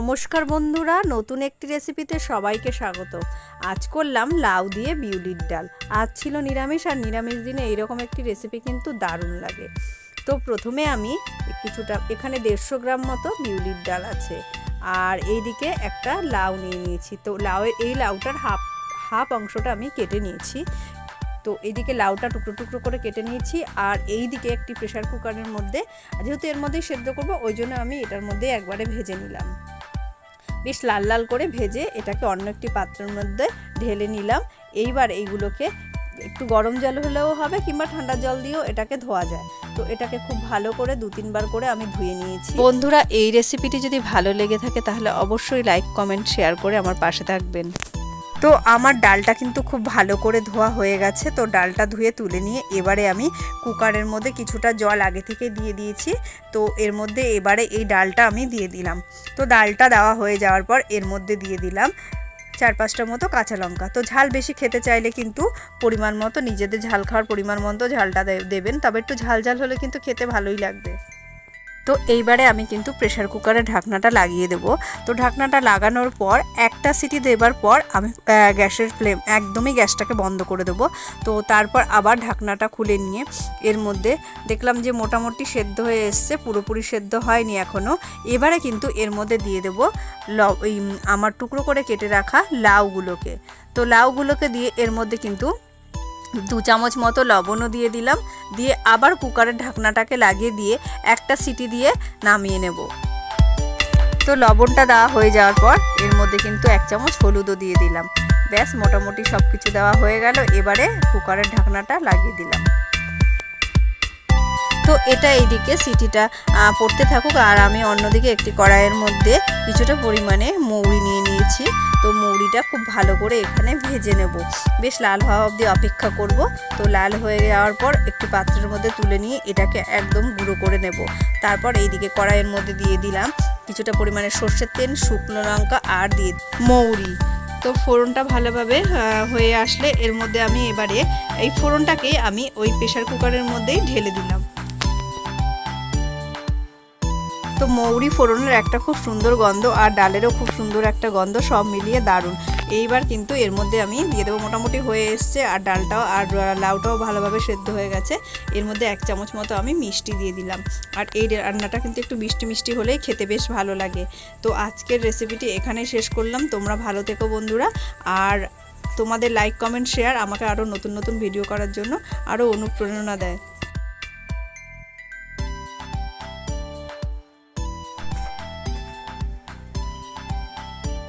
নমস্কার বন্ধুরা, নতুন একটি রেসিপিতে সবাইকে স্বাগত। আজ করলাম লাউ দিয়ে বিউলির ডাল। আজ ছিল নিরামিষ, আর নিরামিষ দিনে এইরকম একটি রেসিপি কিন্তু দারুণ লাগে। তো প্রথমে আমি কিছুটা, এখানে দেড়শো গ্রাম মতো বিউলির ডাল আছে। আর এইদিকে একটা লাউ নিয়ে নিয়েছি। তো লাউয়ের, এই লাউটার হাফ হাফ অংশটা আমি কেটে নিয়েছি। তো এইদিকে লাউটা টুকরো টুকরো করে কেটে নিয়েছি। আর এই দিকে একটি প্রেশার কুকারের মধ্যে, যেহেতু এর মধ্যেই সেদ্ধ করব, ওই জন্য আমি এটার মধ্যে একবারে ভেজে নিলাম। বেশ লাল লাল করে ভেজে এটাকে অন্য একটি পাত্রের মধ্যে ঢেলে নিলাম। এইবার এইগুলোকে একটু গরম জল হলেও হবে কিংবা ঠান্ডা জল দিয়েও এটাকে ধোয়া যায়। তো এটাকে খুব ভালো করে দু তিনবার করে আমি ধুয়ে নিয়েছি। বন্ধুরা, এই রেসিপিটি যদি ভালো লেগে থাকে তাহলে অবশ্যই লাইক কমেন্ট শেয়ার করে আমার পাশে থাকবেন। তো আমার ডালটা কিন্তু খুব ভালো করে ধোয়া হয়ে গেছে, তো ডালটা ধুয়ে তুলে নিয়ে এবারে আমি কুকারের মধ্যে কিছুটা জল আগে থেকে দিয়ে দিয়েছি, তো এর মধ্যে এবারে এই ডালটা আমি দিয়ে দিলাম। তো ডালটা দেওয়া হয়ে যাওয়ার পর এর মধ্যে দিয়ে দিলাম চার পাঁচটা মতো কাঁচা লঙ্কা। তো ঝাল বেশি খেতে চাইলে কিন্তু পরিমাণ মতো, নিজেদের ঝাল খাওয়ার পরিমাণ মতো ঝালটা দেবেন, তবে একটু ঝাল ঝাল হলে কিন্তু খেতে ভালোই লাগবে। তো এইবারে আমি কিন্তু প্রেশার কুকারে ঢাকনাটা লাগিয়ে দেবো। তো ঢাকনাটা লাগানোর পর একটা সিটি দেবার পর আমি গ্যাসের ফ্লেম একদমই গ্যাসটাকে বন্ধ করে দেবো। তো তারপর আবার ঢাকনাটা খুলে নিয়ে এর মধ্যে দেখলাম যে মোটামুটি সেদ্ধ হয়ে এসছে, পুরোপুরি সেদ্ধ হয়নি এখনও এবারে কিন্তু এর মধ্যে দিয়ে দেবো আমার টুকরো করে কেটে রাখা লাউগুলোকে। তো লাউগুলোকে দিয়ে এর মধ্যে কিন্তু দু চামচ মতো লবণও দিয়ে দিলাম, দিয়ে আবার কুকারের ঢাকনাটাকে লাগিয়ে দিয়ে একটা সিটি দিয়ে নামিয়ে নেব। তো লবণটা দেওয়া হয়ে যাওয়ার পর এর মধ্যে কিন্তু এক চামচ হলুদও দিয়ে দিলাম। ব্যাস, মোটামুটি সব কিছু দেওয়া হয়ে গেল, এবারে কুকারের ঢাকনাটা লাগিয়ে দিলাম। তো এটা এইদিকে সিটিটা পড়তে থাকুক, আর আমি অন্যদিকে একটি কড়াইয়ের মধ্যে কিছুটা পরিমাণে মৌরি নিয়ে নিয়েছি তো মৌরিটা খুব ভালো করে এখানে ভেজে নেব। বেশ লাল হওয়া অবধি অপেক্ষা করব। তো লাল হয়ে যাওয়ার পর একটি পাত্রের মধ্যে তুলে নিয়ে এটাকে একদম গুঁড়ো করে নেব। তারপর এইদিকে কড়াইয়ের মধ্যে দিয়ে দিলাম কিছুটা পরিমাণে সর্ষের তেল, শুকনো লঙ্কা আর দিয়ে মৌরি। তো ফোড়নটা ভালোভাবে হয়ে আসলে এর মধ্যে আমি এবারে এই ফোড়নটাকে আমি ওই প্রেশার কুকারের মধ্যেই ঢেলে দিলাম। তো মৌরি ফোড়নের একটা খুব সুন্দর গন্ধ আর ডালেরও খুব সুন্দর একটা গন্ধ, সব মিলিয়ে দারুণ। এইবার কিন্তু এর মধ্যে আমি দিয়ে দেবো মোটামুটি হয়ে এসছে আর ডালটাও আর লাউটাও ভালোভাবে সেদ্ধ হয়ে গেছে। এর মধ্যে এক চামচ মতো আমি মিষ্টি দিয়ে দিলাম। আর এই রান্নাটা কিন্তু একটু মিষ্টি মিষ্টি হলেই খেতে বেশ ভালো লাগে। তো আজকের রেসিপিটি এখানেই শেষ করলাম। তোমরা ভালো থেকো বন্ধুরা। আর তোমাদের লাইক, কমেন্ট, শেয়ার আমাকে আরও নতুন নতুন ভিডিও করার জন্য আরও অনুপ্রেরণা দেয়।